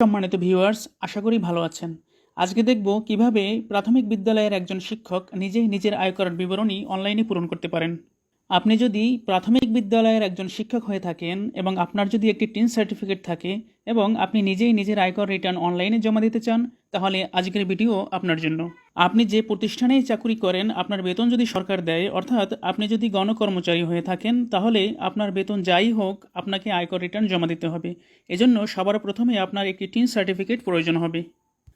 সম্মানিত ভিউয়ার্স আশা করি ভালো আছেন। আজকে দেখব কীভাবে প্রাথমিক বিদ্যালয়ের একজন শিক্ষক নিজেই নিজের আয়কর বিবরণী অনলাইনে পূরণ করতে পারেন। আপনি যদি প্রাথমিক বিদ্যালয়ের একজন শিক্ষক হয়ে থাকেন এবং আপনার যদি একটি টিন সার্টিফিকেট থাকে এবং আপনি নিজেই নিজের আয়কর রিটার্ন অনলাইনে জমা দিতে চান, তাহলে আজকের ভিডিও আপনার জন্য। আপনি যে প্রতিষ্ঠানেই চাকুরি করেন, আপনার বেতন যদি সরকার দেয়, অর্থাৎ আপনি যদি গণকর্মচারী হয়ে থাকেন, তাহলে আপনার বেতন যাই হোক, আপনাকে আয়কর রিটার্ন জমা দিতে হবে। এজন্য সবার প্রথমে আপনার একটি টিন সার্টিফিকেট প্রয়োজন হবে।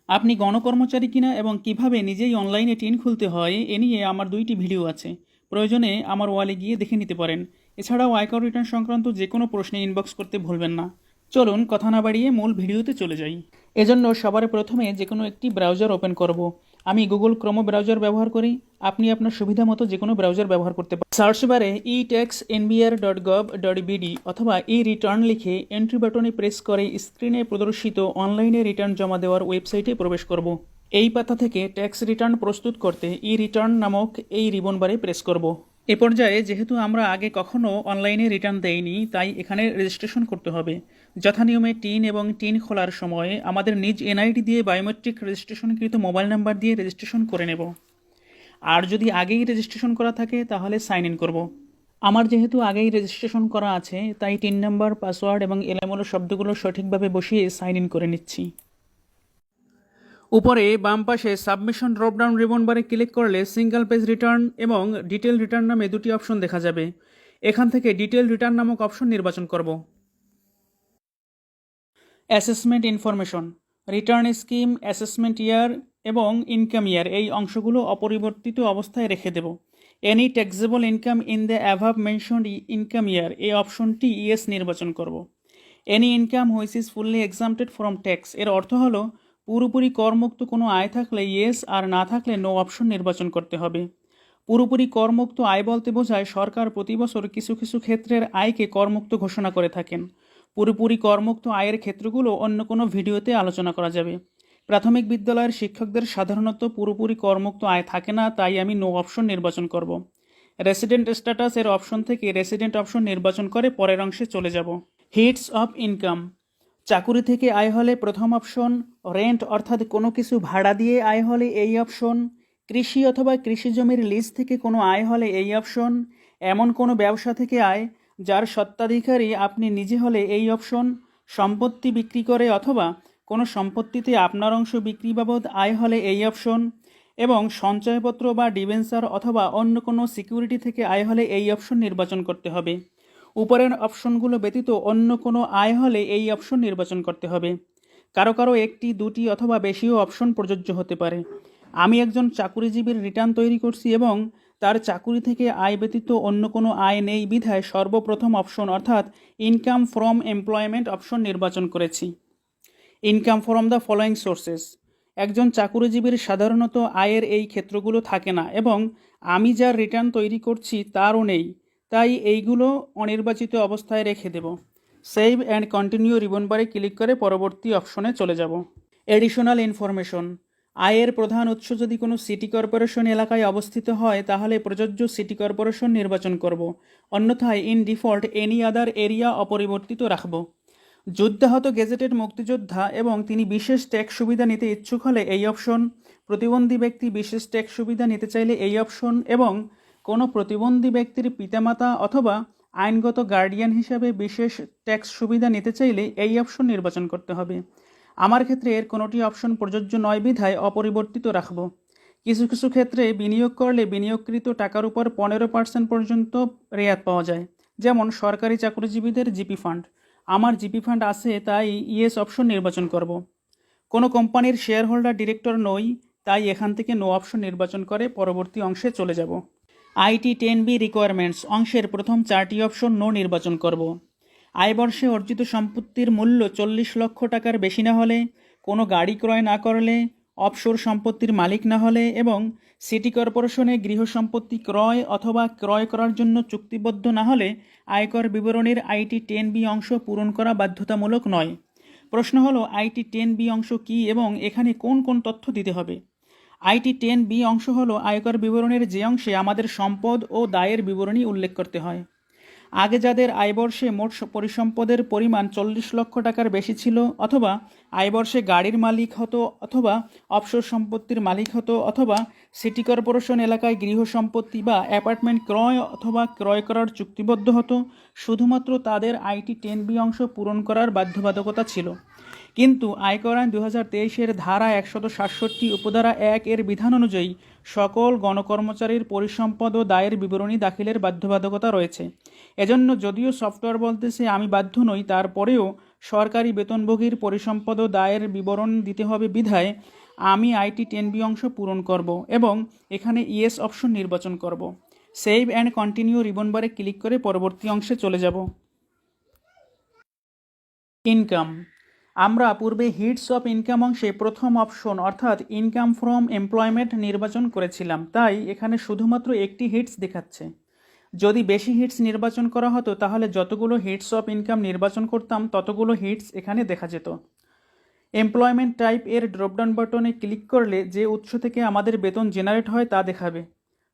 আপনি গণকর্মচারী কিনা এবং কীভাবে নিজেই অনলাইনে টিন খুলতে হয়, এ নিয়ে আমার দুইটি ভিডিও আছে। প্রয়োজনে আমার ওয়ালে গিয়ে দেখে নিতে পারেন। এছাড়াও আয়কর রিটার্ন সংক্রান্ত যে কোনো প্রশ্নে ইনবক্স করতে ভুলবেন না। চলুন কথা না বাড়িয়ে মূল ভিডিওতে চলে যাই। এজন্য সবার প্রথমে যে কোনো একটি ব্রাউজার ওপেন করব। আমি গুগল ক্রোমো ব্রাউজার ব্যবহার করি। আপনি আপনার সুবিধা মতো যে কোনো ব্রাউজার ব্যবহার করতে পারেন। সার্চ বারে e tax NBR dot gov dot BD অথবা ই রিটার্ন লিখে এন্ট্রি বাটনে প্রেস করে স্ক্রিনে প্রদর্শিত অনলাইনে রিটার্ন জমা দেওয়ার ওয়েবসাইটে প্রবেশ করব। এই পাতা থেকে ট্যাক্স রিটার্ন প্রস্তুত করতে ই রিটার্ন নামক এই রিবন বারে প্রেস করব। এ পর্যায়ে যেহেতু আমরা আগে কখনো অনলাইনে রিটার্ন দেইনি, তাই এখানে রেজিস্ট্রেশন করতে হবে। যথানিয়মে টিন এবং টিন খোলার সময় আমাদের নিজ এনআইডি দিয়ে বায়োমেট্রিক রেজিস্ট্রেশনকৃত মোবাইল নাম্বার দিয়ে রেজিস্ট্রেশন করে নেব। আর যদি আগেই রেজিস্ট্রেশন করা থাকে, তাহলে সাইন ইন করব। আমার যেহেতু আগেই রেজিস্ট্রেশন করা আছে, তাই টিন নাম্বার, পাসওয়ার্ড এবং এলোমেলো শব্দগুলো সঠিকভাবে বসিয়ে সাইন ইন করে নিচ্ছি। উপরে বাম পাশে সাবমিশন ড্রপডাউন রিবন বারে ক্লিক করলে সিঙ্গেল পেজ রিটার্ন এবং ডিটেল রিটার্ন নামে দুটি অপশন দেখা যাবে। এখান থেকে ডিটেল রিটার্ন নামক অপশন নির্বাচন করব। Assessment information return scheme assessment year এবং ইনকাম ইয়ার এই অংশগুলো অপরিবর্তিত অবস্থায় রেখে দেব। Any taxable income in the above mentioned income year এই অপশনটি ইয়েস নির্বাচন করব। Any income which is fully exempted from tax এর অর্থ হলো পুরোপুরি করমুক্ত কোনো আয় থাকলে ইয়েস আর না থাকলে নো অপশন নির্বাচন করতে হবে। পুরোপুরি করমুক্ত আয় বলতে বোঝায় সরকার প্রতি বছর কিছু কিছু ক্ষেত্রের আয়কে করমুক্ত ঘোষণা করে থাকেন। পুরোপুরি করমুক্ত আয়ের ক্ষেত্রগুলো অন্য কোনো ভিডিওতে আলোচনা করা যাবে। প্রাথমিক বিদ্যালয়ের শিক্ষকদের সাধারণত পুরোপুরি করমুক্ত আয় থাকে না, তাই আমি নো অপশন নির্বাচন করব। রেসিডেন্ট স্ট্যাটাস এর অপশন থেকে রেসিডেন্ট অপশন নির্বাচন করে পরের অংশে চলে যাব। হিটস অফ ইনকাম চাকুরি থেকে আয় হলে প্রথম অপশন রেন্ট অর্থাৎ কোনো কিছু ভাড়া দিয়ে আয় হলে এই অপশন কৃষি অথবা কৃষি জমির লিজ থেকে কোনো আয় হলে এই অপশন এমন কোনো ব্যবসা থেকে আয় যার সত্ত্বাধিকারী আপনি নিজে হলে এই অপশন, সম্পত্তি বিক্রি করে অথবা কোনো সম্পত্তিতে আপনার অংশ বিক্রি বাবদ আয় হলে এই অপশন এবং সঞ্চয়পত্র বা ডিবেন্সার অথবা অন্য কোনো সিকিউরিটি থেকে আয় হলে এই অপশন নির্বাচন করতে হবে। উপরের অপশনগুলো ব্যতীত অন্য কোনো আয় হলে এই অপশন নির্বাচন করতে হবে। কারও কারও একটি, দুটি অথবা বেশিও অপশন প্রযোজ্য হতে পারে। আমি একজন চাকুরিজীবীর রিটার্ন তৈরি করছি এবং তার চাকুরি থেকে আয় ব্যতীত অন্য কোনো আয় নেই বিধায় সর্বপ্রথম অপশন অর্থাৎ ইনকাম ফ্রম এমপ্লয়মেন্ট অপশন নির্বাচন করেছি। Income from the following sources একজন চাকুরিজীবীর সাধারণত আয়ের এই ক্ষেত্রগুলো থাকে না এবং আমি যার রিটার্ন তৈরি করছি তারও নেই, তাই এইগুলো অনির্বাচিত অবস্থায় রেখে দেব। সেভ অ্যান্ড কন্টিনিউ রিবন বারে ক্লিক করে পরবর্তী অপশনে চলে যাব। এডিশনাল ইনফরমেশন আয়ের প্রধান উৎস যদি কোনো সিটি কর্পোরেশন এলাকায় অবস্থিত হয়, তাহলে প্রযোজ্য সিটি কর্পোরেশন নির্বাচন করব। অন্যথায় in default any other area অপরিবর্তিত রাখব। যুদ্ধাহত গেজেটেড মুক্তিযোদ্ধা এবং তিনি বিশেষ ট্যাক্স সুবিধা নিতে ইচ্ছুক হলে এই অপশন, প্রতিবন্ধী ব্যক্তি বিশেষ ট্যাক্স সুবিধা নিতে চাইলে এই অপশন এবং কোনো প্রতিবন্ধী ব্যক্তির পিতামাতা অথবা আইনগত গার্ডিয়ান হিসাবে বিশেষ ট্যাক্স সুবিধা নিতে চাইলে এই অপশন নির্বাচন করতে হবে। আমার ক্ষেত্রে এর কোনোটি অপশন প্রযোজ্য নয়, বিধায় অপরিবর্তিত রাখব। কিছু কিছু ক্ষেত্রে বিনিয়োগ করলে বিনিয়োগকৃত টাকার উপর পনেরো পার্সেন্ট পর্যন্ত রেয়াত পাওয়া যায়, যেমন সরকারি চাকরিজীবীদের জিপি ফান্ড। আমার জিপি ফান্ড আছে, তাই ইয়েস অপশন নির্বাচন করব। কোনো কোম্পানির শেয়ার হোল্ডার ডিরেক্টর নই, তাই এখান থেকে নো অপশন নির্বাচন করে পরবর্তী অংশে চলে যাব। আইটি টেন বি রিকোয়ারমেন্টস অংশের প্রথম চারটি অপশন নো নির্বাচন করব। আয়বর্ষে অর্জিত সম্পত্তির মূল্য চল্লিশ লক্ষ টাকার বেশি না হলে, কোনো গাড়ি ক্রয় না করলে, অফশোর সম্পত্তির মালিক না হলে এবং সিটি কর্পোরেশনে গৃহ সম্পত্তি ক্রয় অথবা ক্রয় করার জন্য চুক্তিবদ্ধ না হলে আয়কর বিবরণীর আইটি টেন বি অংশ পূরণ করা বাধ্যতামূলক নয়। প্রশ্ন হলো, আইটি টেন বি অংশ কী এবং এখানে কোন কোন তথ্য দিতে হবে? আইটি টেন বি অংশ হলো আয়কর বিবরণের যে অংশে আমাদের সম্পদ ও দায়ের বিবরণী উল্লেখ করতে হয়। আগে যাদের আয়বর্ষে মোট পরিসম্পদের পরিমাণ চল্লিশ লক্ষ টাকার বেশি ছিল অথবা আয়বর্ষে গাড়ির মালিক হতো অথবা অবসর সম্পত্তির মালিক হতো অথবা সিটি কর্পোরেশন এলাকায় গৃহ সম্পত্তি বা অ্যাপার্টমেন্ট ক্রয় অথবা ক্রয় করার চুক্তিবদ্ধ হতো, শুধুমাত্র তাদের আইটি টেন বি অংশ পূরণ করার বাধ্যবাধকতা ছিল। কিন্তু আয়কর আইন দু হাজার তেইশের ধারা একশত সাতষট্টি উপধারা এক এর বিধান অনুযায়ী সকল গণকর্মচারীর পরিসম্পদ ও দায়ের বিবরণী দাখিলের বাধ্যবাধকতা রয়েছে। এজন্য যদিও সফটওয়্যার বলতেছে আমি বাধ্য নই, তারপরেও সরকারি বেতনভোগীর পরিসম্পদ দায়ের বিবরণ দিতে হবে বিধায় আমি আইটি টেন বি অংশ পূরণ করব এবং এখানে ইয়েস অপশন নির্বাচন করব। সেভ অ্যান্ড কন্টিনিউ রিবন বারে ক্লিক করে পরবর্তী অংশে চলে যাব। ইনকাম। আমরা পূর্বে হিটস অফ ইনকাম অংশে প্রথম অপশন, অর্থাৎ ইনকাম ফ্রম এমপ্লয়মেন্ট নির্বাচন করেছিলাম। তাই এখানে শুধুমাত্র একটি হিটস দেখাচ্ছে। যদি বেশি হিটস নির্বাচন করা হতো, তাহলে যতগুলো হিটস অফ ইনকাম নির্বাচন করতাম, ততগুলো হিটস এখানে দেখা যেত। এমপ্লয়মেন্ট টাইপের ড্রপডাউন বাটনে ক্লিক করলে যে উৎস থেকে আমাদের বেতন জেনারেট হয়, তা দেখাবে।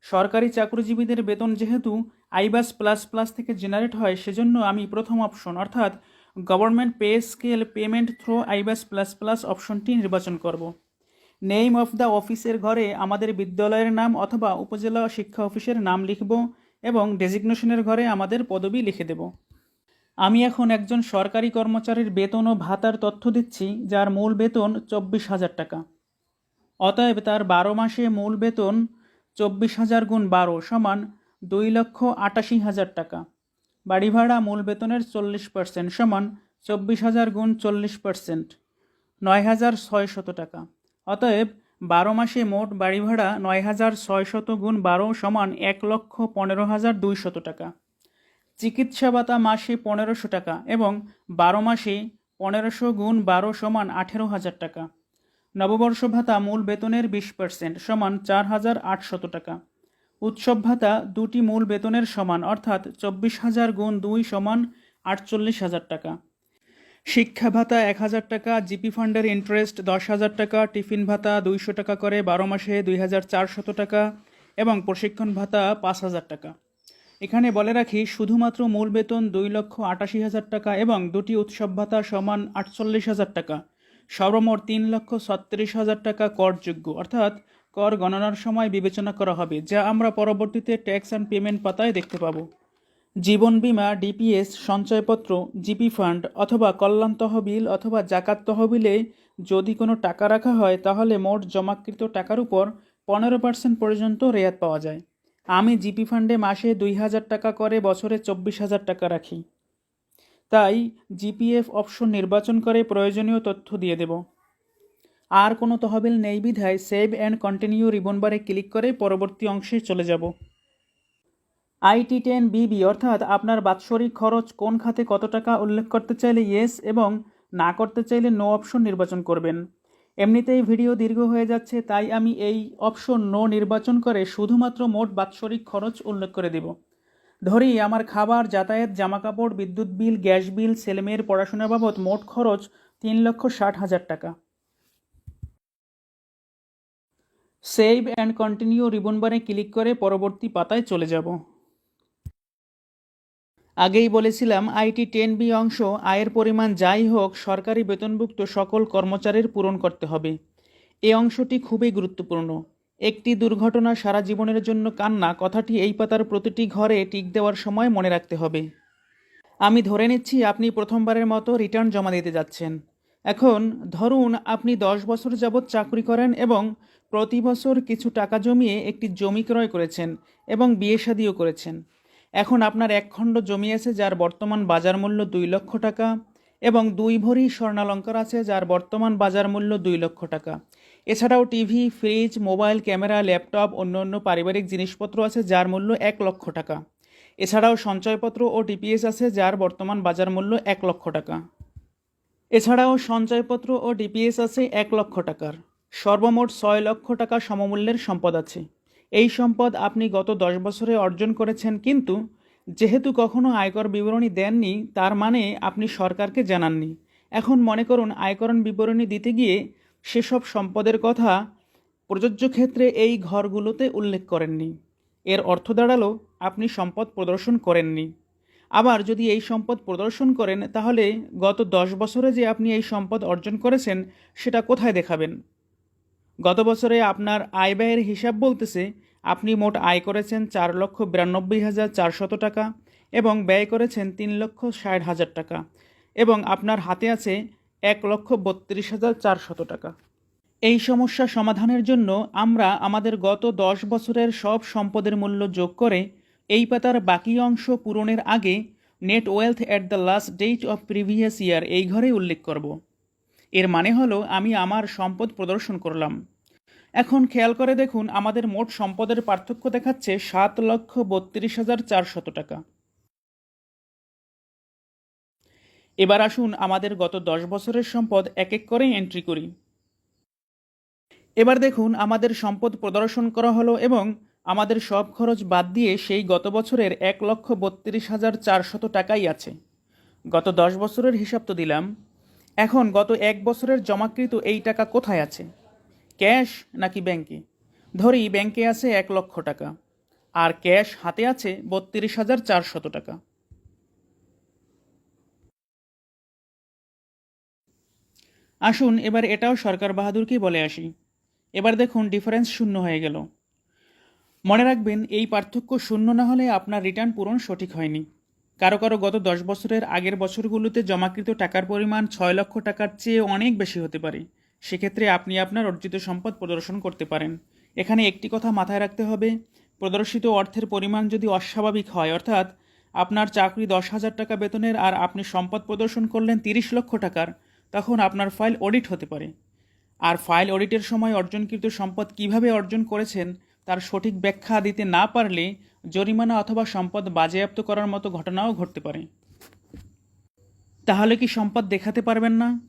সরকারি চাকরিজীবীদের বেতন যেহেতু আইবাস প্লাস প্লাস থেকে জেনারেট হয়, সেজন্য আমি প্রথম অপশন অর্থাৎ government pay scale payment through iBAS plus plus অপশনটি নির্বাচন করব। নেম অফ দ্য অফিসের ঘরে আমাদের বিদ্যালয়ের নাম অথবা উপজেলা শিক্ষা অফিসের নাম লিখব। এবং ডেজিগনেশনের ঘরে আমাদের পদবি লিখে দেব। আমি এখন একজন সরকারি কর্মচারীর বেতন ও ভাতার তথ্য দিচ্ছি, যার মূল বেতন চব্বিশ হাজার টাকা। অতএব তার বারো মাসে মূল বেতন চব্বিশ হাজার গুণ বারো সমান দুই লক্ষ আটাশি হাজার টাকা। বাড়ি ভাড়া মূল বেতনের চল্লিশ পার্সেন্ট সমান চব্বিশ হাজার গুণ চল্লিশ পার্সেন্ট, নয় হাজার ছয়শত টাকা। অতএব বারো মাসে মোট বাড়ি ভাড়া নয় হাজার ছয়শত গুণ বারো সমান এক লক্ষ পনেরো হাজার দুইশত টাকা। চিকিৎসা ভাতা মাসে পনেরোশো টাকা এবং বারো মাসে পনেরোশো গুণ বারো সমান আঠেরো হাজার টাকা। নববর্ষ ভাতা মূল বেতনের বিশ পার্সেন্ট সমান চার হাজার আটশত টাকা। উৎসব ভাতা দুটি মূল বেতনের সমান অর্থাৎ চব্বিশ হাজার গুণ দুই সমান আটচল্লিশ হাজার টাকা। শিক্ষা ভাতা এক হাজার টাকা, জিপি ফান্ডের ইন্টারেস্ট দশ হাজার টাকা, টিফিন ভাতা দুইশো টাকা করে বারো মাসে দুই হাজার চারশত টাকা এবং প্রশিক্ষণ ভাতা পাঁচ হাজার টাকা। এখানে বলে রাখি, শুধুমাত্র মূল বেতন দুই লক্ষ আটাশি হাজার টাকা এবং দুটি উৎসব ভাতা সমান আটচল্লিশ হাজার টাকা। সর্বমোট তিন লক্ষ ছত্রিশ হাজার টাকা করযোগ্য। অর্থাৎ কর গণনার সময় বিবেচনা করা হবে, যা আমরা পরবর্তীতে ট্যাক্স অ্যান্ড পেমেন্ট পাতায় দেখতে পাবো। জীবন বীমা, ডিপিএস, সঞ্চয়পত্র, জিপি ফান্ড অথবা কল্যাণ তহবিল অথবা জাকাত তহবিলে যদি কোনো টাকা রাখা হয়, তাহলে মোট জমাকৃত টাকার উপর পনেরো পার্সেন্ট পর্যন্ত রেয়াত পাওয়া যায়। আমি জিপি ফান্ডে মাসে দুই হাজার টাকা করে বছরে চব্বিশ হাজার টাকা রাখি। তাই জিপিএফ অপশন নির্বাচন করে প্রয়োজনীয় তথ্য দিয়ে দেব। আর কোনো তহবিল নেই বিধায় সেভ অ্যান্ড কন্টিনিউ রিবন বারে ক্লিক করে পরবর্তী অংশে চলে যাব। আইটি টেন বিবি, অর্থাৎ আপনার বাৎসরিক খরচ কোন খাতে কত টাকা উল্লেখ করতে চাইলে ইয়েস এবং না করতে চাইলে নো অপশন নির্বাচন করবেন। এমনিতেই ভিডিও দীর্ঘ হয়ে যাচ্ছে, তাই আমি এই অপশন নো নির্বাচন করে শুধুমাত্র মোট বাৎসরিক খরচ উল্লেখ করে দেব। ধরি, আমার খাবার, যাতায়াত, জামাকাপড়, বিদ্যুৎ বিল, গ্যাস বিল, ছেলেমেয়ের পড়াশোনা বাবদ মোট খরচ তিন লক্ষ ষাট হাজার টাকা। সেভ অ্যান্ড কন্টিনিউ রিবন বারে ক্লিক করে পরবর্তী পাতায় চলে যাব। আগেই বলেছিলাম, আইটি টেন বি অংশ, আয়ের পরিমাণ যাই হোক, সরকারি বেতনভুক্ত সকল কর্মচারীর পূরণ করতে হবে। এ অংশটি খুবই গুরুত্বপূর্ণ। একটি দুর্ঘটনা সারা জীবনের জন্য কান্না, কথাটি এই পাতার প্রতিটি ঘরে টিক দেওয়ার সময় মনে রাখতে হবে। আমি ধরে নিচ্ছি, আপনি প্রথমবারের মতো রিটার্ন জমা দিতে যাচ্ছেন। এখন ধরুন, আপনি দশ বছর যাবৎ চাকরি করেন এবং প্রতি বছর কিছু টাকা জমিয়ে একটি জমি ক্রয় করেছেন এবং বিয়ে শাদিও করেছেন। এখন আপনার এক খণ্ড জমি আছে যার বর্তমান বাজার মূল্য দুই লক্ষ টাকা এবং দুই ভরি স্বর্ণালঙ্কার আছে যার বর্তমান বাজার মূল্য দুই লক্ষ টাকা। এছাড়াও TV, fridge, mobile, camera, laptop, অন্য অন্য পারিবারিক জিনিসপত্র আছে যার মূল্য এক লক্ষ টাকা। এছাড়াও সঞ্চয়পত্র ও ডিপিএস আছে যার বর্তমান বাজার মূল্য এক লক্ষ টাকা। এছাড়াও সঞ্চয়পত্র ও ডিপিএস আছে এক লক্ষ টাকার। সর্বমোট ছয় লক্ষ টাকা সমমূল্যের সম্পদ আছে। এই সম্পদ আপনি গত দশ বছরে অর্জন করেছেন, কিন্তু যেহেতু কখনো আয়কর বিবরণী দেননি, তার মানে আপনি সরকারকে জানাননি। এখন মনে করুন আয়করণ বিবরণী দিতে গিয়ে সেসব সম্পদের কথা প্রযোজ্য ক্ষেত্রে এই ঘরগুলোতে উল্লেখ করেননি। এর অর্থ দাঁড়াল, আপনি সম্পদ প্রদর্শন করেননি। আবার যদি এই সম্পদ প্রদর্শন করেন, তাহলে গত দশ বছরে যে আপনি এই সম্পদ অর্জন করেছেন, সেটা কোথায় দেখাবেন? গত বছরে আপনার আয় ব্যয়ের হিসাব বলতেছে, আপনি মোট আয় করেছেন চার লক্ষ বিরানব্বই হাজার চারশত টাকা এবং ব্যয় করেছেন তিন লক্ষ ষাট হাজার টাকা এবং আপনার হাতে আছে এক লক্ষ বত্রিশ হাজার চারশত টাকা। এই সমস্যা সমাধানের জন্য আমরা আমাদের গত দশ বছরের সব সম্পদের মূল্য যোগ করে এই পাতার বাকি অংশ পূরণের আগে net wealth at the last date of previous year এই ঘরে উল্লেখ করব। এর মানে হলো আমি আমার সম্পদ প্রদর্শন করলাম। এখন খেয়াল করে দেখুন, আমাদের মোট সম্পদের পার্থক্য দেখাচ্ছে সাত লক্ষ বত্রিশ হাজার চারশত টাকা। এবার আসুন আমাদের গত দশ বছরের সম্পদ এক এক করে এন্ট্রি করি। এবার দেখুন, আমাদের সম্পদ প্রদর্শন করা হলো এবং আমাদের সব খরচ বাদ দিয়ে সেই গত বছরের এক লক্ষ বত্রিশ হাজার চারশত টাকাই আছে। গত দশ বছরের হিসাব তো দিলাম। এখন গত এক বছরের জমাকৃত এই টাকা কোথায় আছে? ক্যাশ নাকি ব্যাংকে? ধরি ব্যাংকে আছে এক লক্ষ টাকা, আর ক্যাশ হাতে আছে বত্রিশ হাজার চারশত টাকা। আসুন এবার এটাও সরকার বাহাদুরকেই বলে আসি। এবার দেখুন ডিফারেন্স শূন্য হয়ে গেল। মনে রাখবেন, এই পার্থক্য শূন্য না হলে আপনার রিটার্ন পূরণ সঠিক হয়নি। কারও কারও গত দশ বছরের আগের বছরগুলোতে জমাকৃত টাকার পরিমাণ ছয় লক্ষ টাকার চেয়ে অনেক বেশি হতে পারে। সেক্ষেত্রে আপনি আপনার অর্জিত সম্পদ প্রদর্শন করতে পারেন। এখানে একটি কথা মাথায় রাখতে হবে, প্রদর্শিত অর্থের পরিমাণ যদি অস্বাভাবিক হয়, অর্থাৎ আপনার চাকরি দশ হাজার টাকা বেতনের আর আপনি সম্পদ প্রদর্শন করলেন তিরিশ লক্ষ টাকার, তখন আপনার ফাইল অডিট হতে পারে। আর ফাইল অডিটের সময় অর্জনকৃত সম্পদ কীভাবে অর্জন করেছেন, তার সঠিক ব্যাখ্যা দিতে না পারলে জরিমানা অথবা সম্পদ বাজেয়াপ্ত করার মতো ঘটনাও ঘটতে পারে। তাহলে কি সম্পদ দেখাতে পারবেন না?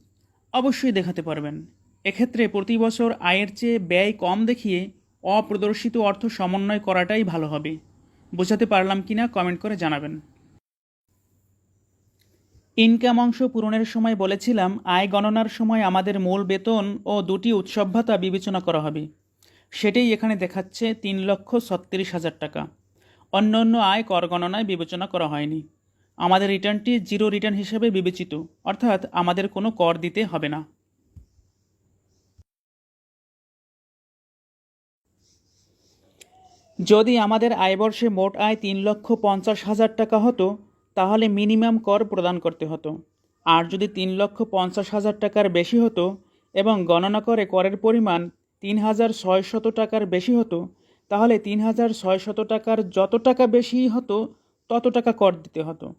অবশ্যই দেখাতে পারবেন। এক্ষেত্রে প্রতি বছর আয়ের চেয়ে ব্যয় কম দেখিয়ে অপ্রদর্শিত অর্থ সমন্বয় করাটাই ভালো হবে। বোঝাতে পারলাম কিনা কমেন্ট করে জানাবেন। ইনকাম অংশ পূরণের সময় বলেছিলাম, আয় গণনার সময় আমাদের মূল বেতন ও দুটি উৎসব ভাতা বিবেচনা করা হবে। সেটাই এখানে দেখাচ্ছে তিন লক্ষ ছত্রিশ হাজার টাকা। অন্য অন্য আয় কর গণনায় বিবেচনা করা হয়নি। আমাদের রিটার্নটি জিরো রিটার্ন হিসেবে বিবেচিত, অর্থাৎ আমাদের কোনো কর দিতে হবে না। যদি আমাদের আয়বর্ষে মোট আয় তিন লক্ষ পঞ্চাশ হাজার টাকা হতো, তাহলে মিনিমাম কর প্রদান করতে হতো। আর যদি তিন লক্ষ পঞ্চাশ হাজার টাকার বেশি হতো এবং গণনা করে করের পরিমাণ তিন হাজার ছয়শত টাকার বেশি হতো তাহলে তিন হাজার ছয়শত টাকার যত টাকা বেশি হতো, তত টাকা কর দিতে হতো।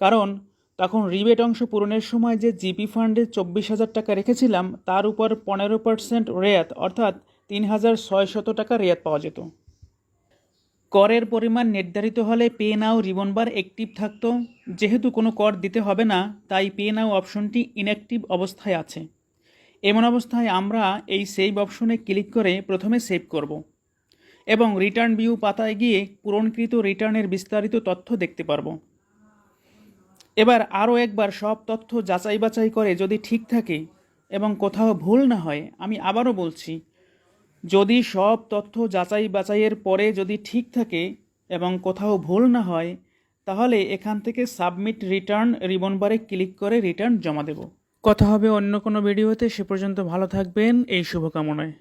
কারণ তখন রিবেট অংশ পূরণের সময় যে জিপি ফান্ডে চব্বিশ হাজার টাকা রেখেছিলাম, তার উপর পনেরো পার্সেন্ট রেয়াত, অর্থাৎ তিন হাজার ছয়শত টাকা রেয়াত পাওয়া যেত। করের পরিমাণ নির্ধারিত হলে pay now ribbon bar active থাকতো। যেহেতু কোনো কর দিতে হবে না, তাই পে নাও অপশনটি ইনঅ্যাক্টিভ অবস্থায় আছে। এমন অবস্থায় আমরা এই সেভ অপশনে ক্লিক করে প্রথমে সেভ করব। এবং রিটার্ন ভিউ পাতায় গিয়ে পূরণকৃত রিটার্নের বিস্তারিত তথ্য দেখতে পারব। এবার আরও একবার সব তথ্য যাচাই বাছাই করে যদি ঠিক থাকে এবং কোথাও ভুল না হয়, আমি আবারও বলছি, যদি সব তথ্য যাচাই বাছাইয়ের পরে যদি ঠিক থাকে এবং কোথাও ভুল না হয়, তাহলে এখান থেকে সাবমিট রিটার্ন রিবন বারে ক্লিক করে রিটার্ন জমা দেব। কথা হবে অন্য কোনো ভিডিওতে সে পর্যন্ত ভালো থাকবেন, এই শুভকামনায়।